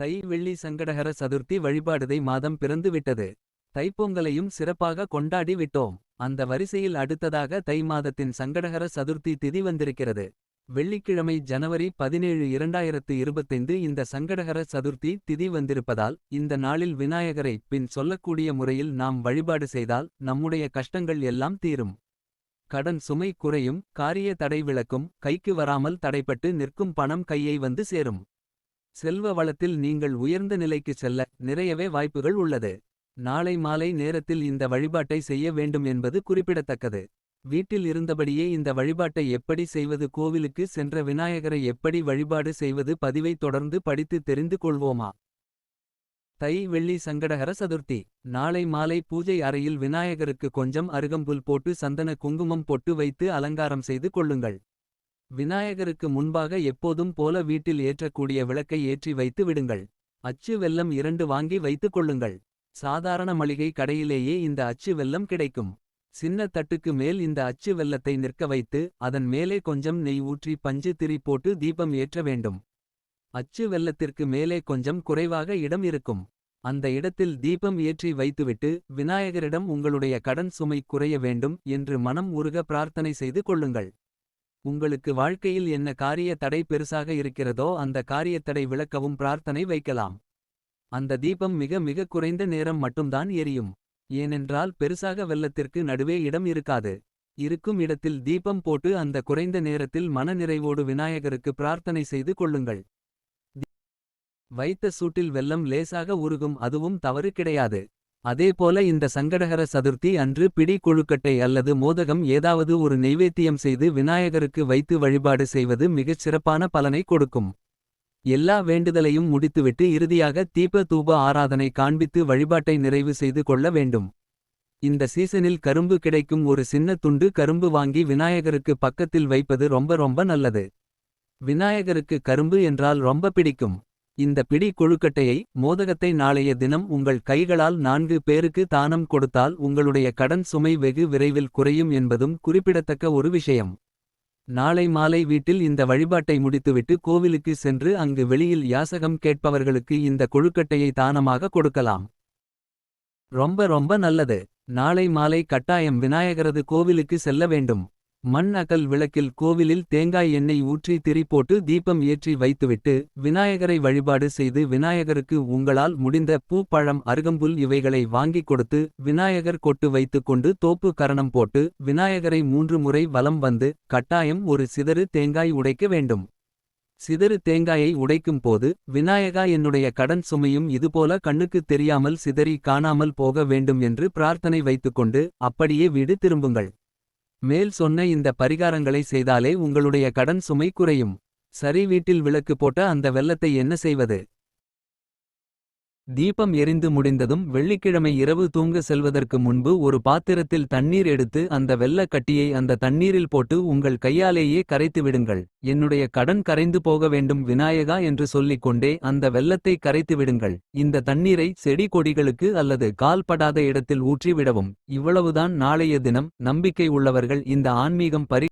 தை வெள்ளி சங்கடகர சதுர்த்தி வழிபாடுதை மாதம் பிறந்துவிட்டது. தைப்பொங்கலையும் சிறப்பாக கொண்டாடி விட்டோம். அந்த வரிசையில் அடுத்ததாக தை மாதத்தின் சங்கடகர சதுர்த்தி திதி வந்திருக்கிறது. வெள்ளிக்கிழமை ஜனவரி பதினேழு இரண்டாயிரத்து இருபத்தைந்து இந்த சங்கடகர சதுர்த்தி திதி வந்திருப்பதால் இந்த நாளில் விநாயகரை பின் சொல்லக்கூடிய முறையில் நாம் வழிபாடு செய்தால் நம்முடைய கஷ்டங்கள் எல்லாம் தீரும். கடன் சுமை குறையும் காரிய தடை விளக்கும் கைக்கு வராமல் தடைப்பட்டு நிற்கும் பணம் கையை வந்து சேரும். செல்வ வளத்தில் நீங்கள் உயர்ந்த நிலைக்கு செல்ல நிறையவே வாய்ப்புகள் உள்ளது. நாளை மாலை நேரத்தில் இந்த வழிபாட்டை செய்ய வேண்டும் என்பது குறிப்பிடத்தக்கது. வீட்டில் இருந்தபடியே இந்த வழிபாட்டை எப்படி செய்வது கோவிலுக்கு சென்ற விநாயகரை எப்படி வழிபாடு செய்வது பதிவை தொடர்ந்து படித்து தெரிந்து கொள்வோமா? தை வெள்ளி சங்கடகர சதுர்த்தி. நாளை மாலை பூஜை அறையில் விநாயகருக்கு கொஞ்சம் அருகம்புல் போட்டு சந்தன குங்குமம் பொட்டு வைத்து அலங்காரம் செய்து கொள்ளுங்கள். விநாயகருக்கு முன்பாக எப்போதும் போல வீட்டில் ஏற்றக்கூடிய விளக்கை ஏற்றி வைத்து விடுங்கள். அச்சு வெல்லம் இரண்டு வாங்கி வைத்துக் கொள்ளுங்கள். சாதாரண மளிகை கடையிலேயே இந்த அச்சு வெல்லம் கிடைக்கும். சின்ன தட்டுக்கு மேல் இந்த அச்சு வெல்லத்தை நிற்க வைத்து அதன் மேலே கொஞ்சம் நெய் ஊற்றி பஞ்சு திரி போட்டு தீபம் ஏற்ற வேண்டும். அச்சு வெல்லத்திற்கு மேலே கொஞ்சம் குறைவாக இடம் இருக்கும். அந்த இடத்தில் தீபம் ஏற்றி வைத்துவிட்டு விநாயகரிடம் உங்களுடைய கடன் சுமை குறைய வேண்டும் என்று மனம் உருக பிரார்த்தனை செய்து கொள்ளுங்கள். உங்களுக்கு வாழ்க்கையில் என்ன காரிய தடை பெருசாக இருக்கிறதோ அந்த காரியத்தடை விளக்கவும் பிரார்த்தனை வைக்கலாம். அந்த தீபம் மிக மிக குறைந்த நேரம் மட்டும்தான் எரியும். ஏனென்றால் பெருசாக வெள்ளத்திற்கு நடுவே இடம் இருக்காது. இருக்கும் இடத்தில் தீபம் போட்டு அந்த குறைந்த நேரத்தில் மனநிறைவோடு விநாயகருக்கு பிரார்த்தனை செய்து கொள்ளுங்கள். வைத்த சூட்டில் வெள்ளம் லேசாக உருகும் அதுவும் தவறு கிடையாது. அதேபோல இந்த சங்கடகர சதுர்த்தி அன்று பிடி கொழுக்கட்டை அல்லது மோதகம் ஏதாவது ஒரு நெய்வேத்தியம் செய்து விநாயகருக்கு வைத்து வழிபாடு செய்வது மிகச் சிறப்பான பலனை கொடுக்கும். எல்லா வேண்டுதலையும் முடித்துவிட்டு இறுதியாக தீப தூப ஆராதனை காண்பித்து வழிபாட்டை நிறைவு செய்து கொள்ள வேண்டும். இந்த சீசனில் கரும்பு கிடைக்கும் ஒரு சின்ன துண்டு கரும்பு வாங்கி விநாயகருக்கு பக்கத்தில் வைப்பது ரொம்ப ரொம்ப நல்லது. விநாயகருக்கு கரும்பு என்றால் ரொம்ப பிடிக்கும். இந்த பிடி கொழுக்கட்டையை மோதகத்தை நாளைய தினம் உங்கள் கைகளால் நான்கு பேருக்கு தானம் கொடுத்தால் உங்களுடைய கடன் சுமை வெகு விரைவில் குறையும் என்பதும் குறிப்பிடத்தக்க ஒரு விஷயம். நாளை மாலை வீட்டில் இந்த வழிபாட்டை முடித்துவிட்டு கோவிலுக்கு சென்று அங்கு வெளியில் யாசகம் கேட்பவர்களுக்கு இந்த கொழுக்கட்டையை தானமாக கொடுக்கலாம். ரொம்ப ரொம்ப நல்லது. நாளை மாலை கட்டாயம் விநாயகரது கோவிலுக்கு செல்ல வேண்டும். மண் அகல் விளக்கில் கோவிலில் தேங்காய் எண்ணெய் ஊற்றி திரி போட்டு தீபம் ஏற்றி வைத்துவிட்டு விநாயகரை வழிபாடு செய்து விநாயகருக்கு உங்களால் முடிந்த பூ பழம் அருகம்புல் இவைகளை வாங்கிக் கொடுத்து விநாயகர் கொட்டு வைத்துக் கொண்டு தோப்பு கரணம் போட்டு விநாயகரை மூன்று முறை வலம் வந்து கட்டாயம் ஒரு சிதறு தேங்காய் உடைக்க வேண்டும். சிதறு தேங்காயை உடைக்கும் போது விநாயகா என்னுடைய கடன் சுமையும் இதுபோல கண்ணுக்குத் தெரியாமல் சிதறி காணாமல் போக வேண்டும் என்று பிரார்த்தனை வைத்துக்கொண்டு அப்படியே வீடு திரும்புங்கள். மேல் சொன்ன இந்த பரிகாரங்களை செய்தாலே உங்களுடைய கடன் சுமை குறையும். சரி வீட்டில் விளக்கு போட்ட அந்த வெள்ளத்தை என்ன செய்வது? தீபம் எரிந்து முடிந்ததும் வெள்ளிக்கிழமை இரவு தூங்க செல்வதற்கு முன்பு ஒரு பாத்திரத்தில் தண்ணீர் எடுத்து அந்த வெள்ளக் கட்டியை அந்த தண்ணீரில் போட்டு உங்கள் கையாலேயே கரைத்து விடுங்கள். என்னுடைய கடன் கரைந்து போக வேண்டும் விநாயகா என்று சொல்லிக் கொண்டே அந்த வெள்ளத்தை கரைத்து விடுங்கள். இந்த தண்ணீரை செடி கொடிகளுக்கு அல்லது கால்படாத இடத்தில் ஊற்றி விடவும். இவ்வளவுதான் நாளைய தினம் நம்பிக்கை உள்ளவர்கள் இந்த ஆன்மீகம் பரி